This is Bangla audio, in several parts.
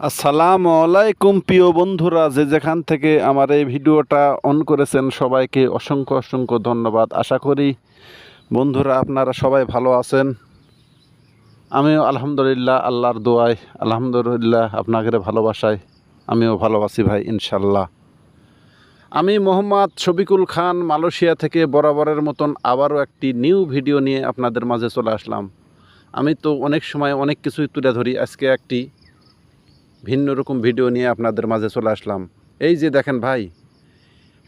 আসসালামু আলাইকুম, প্রিয় বন্ধুরা। যে যেখান থেকে আমার এই ভিডিওটা অন করেছেন, সবাইকে অসংখ্য অসংখ্য ধন্যবাদ। আশা করি বন্ধুরা, আপনারা সবাই ভালো আছেন। আমিও আলহামদুলিল্লাহ, আল্লাহর দোয়ায়, আলহামদুলিল্লাহ আপনাদের ভালোবাসায় আমিও ভালো আছি ভাই ইনশাল্লাহ আমি মোহাম্মদ শফিকুল খান মালয়েশিয়া থেকে বরাবরের মতন আবারও একটি নিউ ভিডিও নিয়ে আপনাদের মাঝে চলে আসলাম। আমি তো অনেক সময় অনেক কিছুই তুলে ধরি। আজকে একটি ভিন্ন রকম ভিডিও নিয়ে আপনাদের মাঝে চলে আসলাম। এই যে দেখেন ভাই,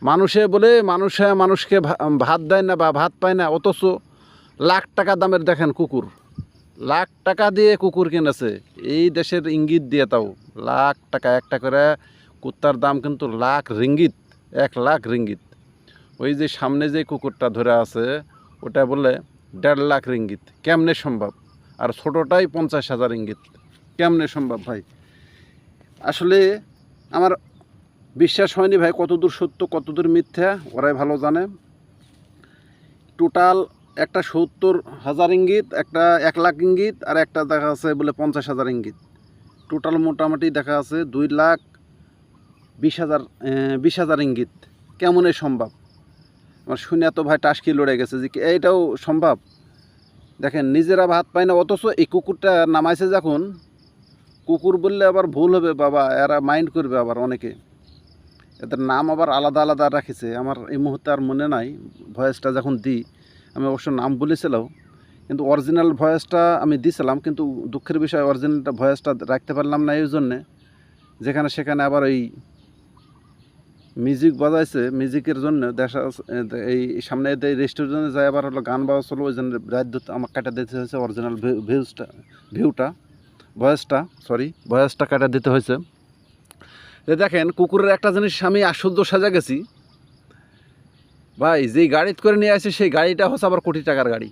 মানুষে বলে মানুষে মানুষকে ভাত দেয় না বা ভাত পায় না, অথচ লাখ টাকা দামের দেখেন কুকুর। লাখ টাকা দিয়ে কুকুর কিনেছে। এই দেশের ইঙ্গিত দিয়ে তাও। লাখ টাকা একটা করে কুত্তার দাম কিন্তু লাখ রিঙ্গিত, এক লাখ রিঙ্গিত। ওই যে সামনে যে কুকুরটা ধরে আছে, ওটা বলে দেড় লাখ রিঙ্গিত। কেমনে সম্ভব? আর ছোটোটাই পঞ্চাশ হাজার ইঙ্গিত কেমনে সম্ভব ভাই? আসলে আমার বিশ্বাস হয়নি ভাই কতদূর সত্য, কতদূর মিথ্যা, ওরাই ভালো জানে। টোটাল একটা সত্তর হাজার ইঙ্গিত, একটা এক লাখ ইঙ্গিত, আর একটা দেখা আছে বলে পঞ্চাশ হাজার ইঙ্গিত। টোটাল মোটামুটি দেখা আছে দুই লাখ বিশ হাজার বিশ হাজার ইঙ্গিত। কেমনে সম্ভব? আমার শুনে তো ভাই টাসকি লড়ে গেছে যে এইটাও সম্ভব? দেখেন, নিজেরা ভাত পায় না, অথচ এই কুকুরটা নামাইছে যখন কুকুর বললে আবার ভুল হবে বাবা, এরা মাইন্ড করবে আবার অনেকে। এদের নাম আবার আলাদা আলাদা রাখেছে। আমার এই মুহূর্তে আর মনে নাই, ভয়েসটা যখন দিই, আমি অবশ্য নাম বলেছিলাম, কিন্তু অরিজিনাল ভয়েসটা আমি দিয়েছিলাম কিন্তু দুঃখের বিষয় অরিজিনালটা ভয়েসটা রাখতে পারলাম না এই জন্যে। যেখানে সেখানে আবার ওই মিউজিক বাজাইছে মিউজিকের জন্য দেখা এই সামনে এই রেস্টুরেন্টে যায় আবার হলো গান বাজাচ্ছিল ওই জন্য রাত আমার কাটা দিতে হয়েছে অরিজিনাল ভিউজটা ভিউটা ভয়েসটা সরি বয়সটা কাটা দিতে হয়েছে। দেখেন, কুকুরের একটা জিনিস আমি আশ্চর্য সাজা গেছি। ভাই, যেই গাড়িতে করে নিয়ে আসছে সেই গাড়িটা হচ্ছে আবার কোটি টাকার গাড়ি।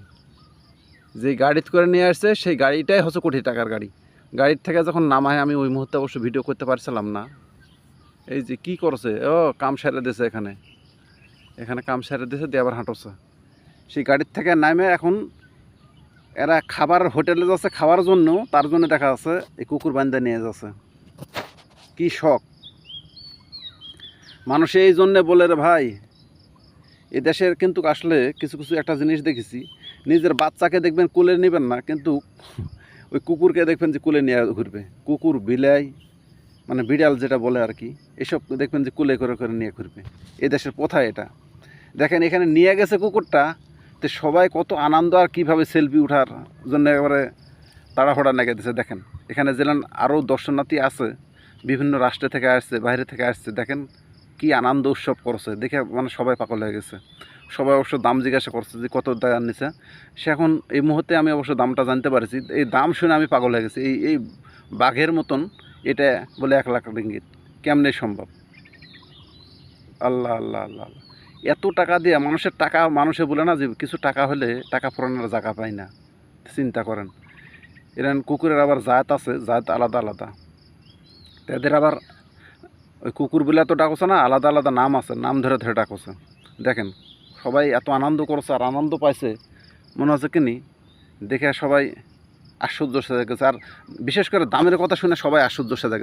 যেই গাড়িতে করে নিয়ে আসছে সেই গাড়িটাই হচ্ছে কোটি টাকার গাড়ি। গাড়ির থেকে যখন নামায়, আমি ওই মুহূর্তে অবশ্য ভিডিও করতে পারছিলাম না। এই যে কি করছে? ও, কাম সেরে দিয়েছে এখানে। এখানে কাম সেরে দিয়েছে দিয়ে আবার হাঁটছে। সেই গাড়ির থেকে নামে এখন এরা খাবার হোটেলে যাচ্ছে খাওয়ার জন্য, তার জন্য দেখা যাচ্ছে এই কুকুর বান্ধা নিয়ে যাচ্ছে। কি শখ। মানুষ এই জন্যে বলে রে ভাই, এ দেশের কিন্তু আসলে কিছু কিছু একটা জিনিস দেখেছি। নিজের বাচ্চাকে দেখবেন কুলে নেবেন না, কিন্তু ওই কুকুরকে দেখবেন যে কুলে নিয়ে ঘুরবে। কুকুর বিলাই মানে বিড়াল যেটা বলে আর কি, এসব দেখবেন যে কুলে করে করে নিয়ে ঘুরবে। এ দেশের প্রথা এটা। দেখেন এখানে নিয়ে গেছে কুকুরটা তো সবাই কত আনন্দ আর কীভাবে সেলফি ওঠার জন্য একেবারে তাড়াহুড়া লেগে দিছে দেখেন। এখানে যেন আরও দর্শনার্থী আছে, বিভিন্ন রাষ্ট্র থেকে আসছে, বাইরে থেকে আসছে, দেখেন কি আনন্দ উৎসব করছে, দেখে মানে সবাই পাগল হয়ে গেছে। সবাই অবশ্য দাম জিজ্ঞাসা করছে যে কত দাম নিছে সে এখন এই মুহূর্তে আমি অবশ্য দামটা জানতে পারছি, এই দাম শুনে আমি পাগল হয়ে গেছি। এই এই বাঘের মতন এটা বলে এক লাখ রিঙ্গিত। কেমনে সম্ভব? আল্লাহ আল্লাহ আল্লাহ আল্লাহ। এত টাকা দিয়ে মানুষের টাকা, মানুষে বলে না যে কিছু টাকা হলে টাকা ফোরানোর জায়গা পায় না। চিন্তা করেন। এরকম কুকুরের আবার জাত আছে, জাত আলাদা আলাদা। তাদের আবার ওই কুকুর বলে এত ডাকছে না, আলাদা আলাদা নাম আছে, নাম ধরে ধরে ডাকছে। দেখেন, সবাই এত আনন্দ করছে আর আনন্দ পাইছে, মনে হচ্ছে কিনি দেখে সবাই আশ্চর্য সেজে গেছে। আর বিশেষ করে দামের কথা শুনে সবাই আশ্চর্য সেজে